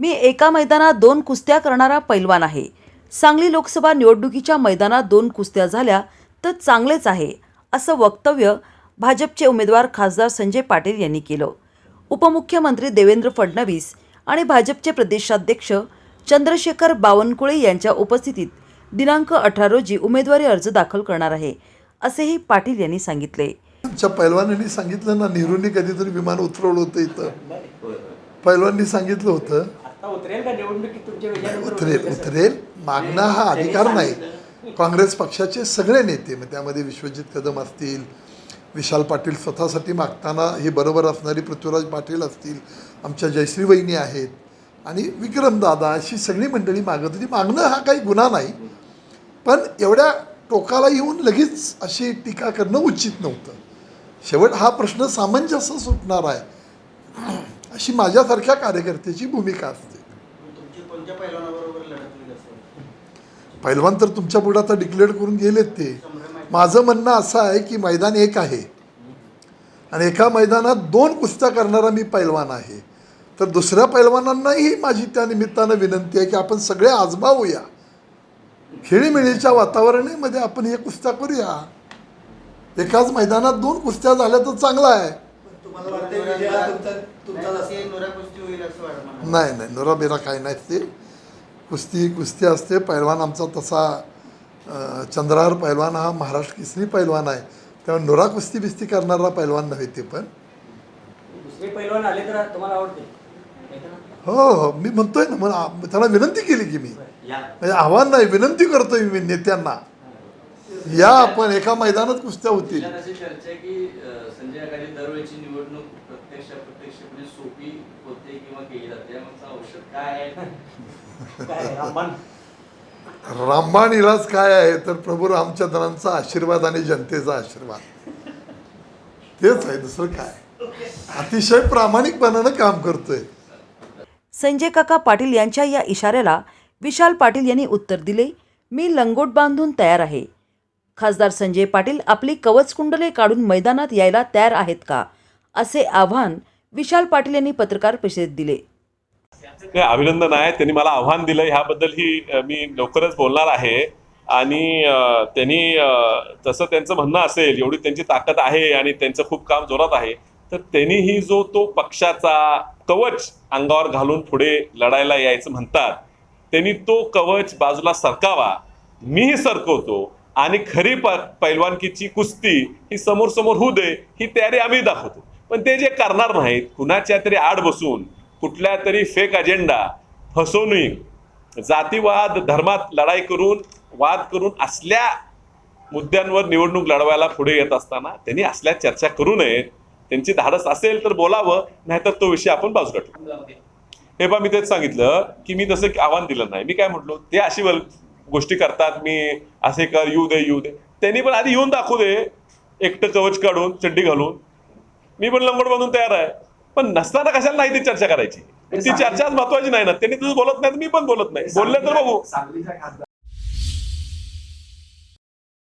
मी एका मैदानात दोन कुस्त्या करणारा पैलवान आहे. सांगली लोकसभा निवडणुकीच्या मैदानात दोन कुस्त्या झाल्या तर चांगलेच आहे असं वक्तव्य भाजपचे उमेदवार खासदार संजय पाटील यांनी केलं. उपमुख्यमंत्री देवेंद्र फडणवीस आणि भाजपचे प्रदेशाध्यक्ष चंद्रशेखर बावनकुळे यांच्या उपस्थितीत दिनांक अठरा रोजी उमेदवारी अर्ज दाखल करणार आहे असेही पाटील यांनी सांगितले. आमच्या पैलवानांनी सांगितलं ना नेहरूंनी कधीतरी विमान उतरवलं होतं इथं. पैलवांनी सांगितलं होतं उतरेल का निवडणुकीत तुमच्या विचारानुसार उतरेल उतरेल. मागणं हा अधिकार नाही. काँग्रेस पक्षाचे सगळे नेते मग त्यामध्ये विश्वजित कदम असतील विशाल पाटील स्वतःसाठी मागताना हे बरोबर असणारी पृथ्वीराज पाटील असतील आमच्या जयश्री वहिनी आहेत आणि विक्रमदादा अशी सगळी मंडळी मागत होती. मागणं हा काही गुन्हा नाही. पण एवढ्या टोकाला येऊन लगेच अशी टीका करणं उचित नव्हतं. शेवट हा प्रश्न सामंजस्य सुटणार आहे. अशी माझ्यासारख्या कार्यकर्त्याची भूमिका असते. पैलवान तर तुमच्यापुढे आता डिक्लेअर करून गेलेत ते. माझं म्हणणं असं आहे की मैदान एक आहे. आणि एका मैदानात दोन कुस्त्या करणारा मी पैलवान आहे. तर दुसऱ्या पैलवानांनाही माझी त्या निमित्तानं विनंती आहे की आपण सगळे आजमावूया खेळीमेळीच्या वातावरणामध्ये आपण हे कुस्त्या करूया. एकाच मैदानात दोन कुस्त्या झाल्या तर चांगलं आहे. नाही, नाही नाही नोरा बिरा काही नाही ते. कुस्ती कुस्ती असते पैलवान आमचा तसा अं, चंद्रहार पैलवान हा महाराष्ट्र केसरी पैलवान आहे. तेव्हा नोरा कुस्ती बिस्ती करणारा पैलवान नव्हे ते पण. दुसरे पैलवान आले तर तुम्हाला आवडते. हो हो मी म्हणतोय ना मला त्याला विनंती केली की मी. या. म्हणजे आव्हान नाही विनंती करतोय मी नेत्यांना. या आपण एका मैदानात कुस्त्या होतील. जिल्ह्यात अशी चर्चा आहे की अं, संजय गांधी दरवेळची निवडणूक प्रत्यक्ष अप्रत्यक्षपणे सोपी होते किंवा केली जाते? यामागचं औषध काय आहे? रामबाण? इलाज काय आहे? तर प्रभू रामचंद्रांचा आशीर्वाद आणि जनतेचा आशीर्वाद. तेच आहे दुसरं काय? अतिशय प्रामाणिकपणानं काम करतोय. संजय काका पाटील यांच्या या इशाऱ्याला विशाल पाटील यांनी उत्तर दिले. मी लंगोट बांधून तयार आहे. खासदार संजय पाटील आपली कवचकुंडले काढून मैदानात यायला तयार आहेत का? असे आव्हान विशाल पाटील यांनी पत्रकार परिषदेत दिले. अभिनंदन आहे. त्यांनी मला आव्हान दिलं. ह्याबद्दल ही मी लवकरच बोलणार आहे. आणि त्यांनी तसं त्यांचं म्हणणं असेल एवढी त्यांची ताकद आहे आणि त्यांचं खूप काम जोरात आहे तर त्यांनीही जो तो पक्षाचा कवच अंगावर घालून पुढे लढायला यायचं म्हणतात त्यांनी तो कवच बाजूला सरकावा. मीही सरकवतो. आणि खरी प पैलवानकीची कुस्ती ही समोर समोर होऊ दे ही तयारी आम्ही दाखवतो. पण ते जे करणार नाहीत कुणाच्या तरी आड बसून कुठल्या तरी फेक अजेंडा फसवणूक जातीवाद धर्मात लढाई करून वाद करून असल्या मुद्द्यांवर निवडणूक लढवायला पुढे येत असताना त्यांनी असल्या चर्चा करू नयेत त्यांची धाडस असेल तर बोलावं नाहीतर तो विषय आपण बाजूला ठेवू. हे बा मी तेच सांगितलं की मी तसं आव्हान दिलं नाही. मी काय म्हटलो? ते अशी गोष्टी करतात मी असे कर येऊ दे येऊ दे. त्यांनी पण आधी येऊन दाखवू दे. एकटं कवच काढून चड्डी घालून. मी पण लंगोट बांधून तयार आहे. पण नसताना कशाला नाही ती चर्चा करायची? ती चर्चाच महत्वाची नाही ना. त्यांनी तुझं बोलत नाही मी पण बोलत नाही. बोलले तर बघू.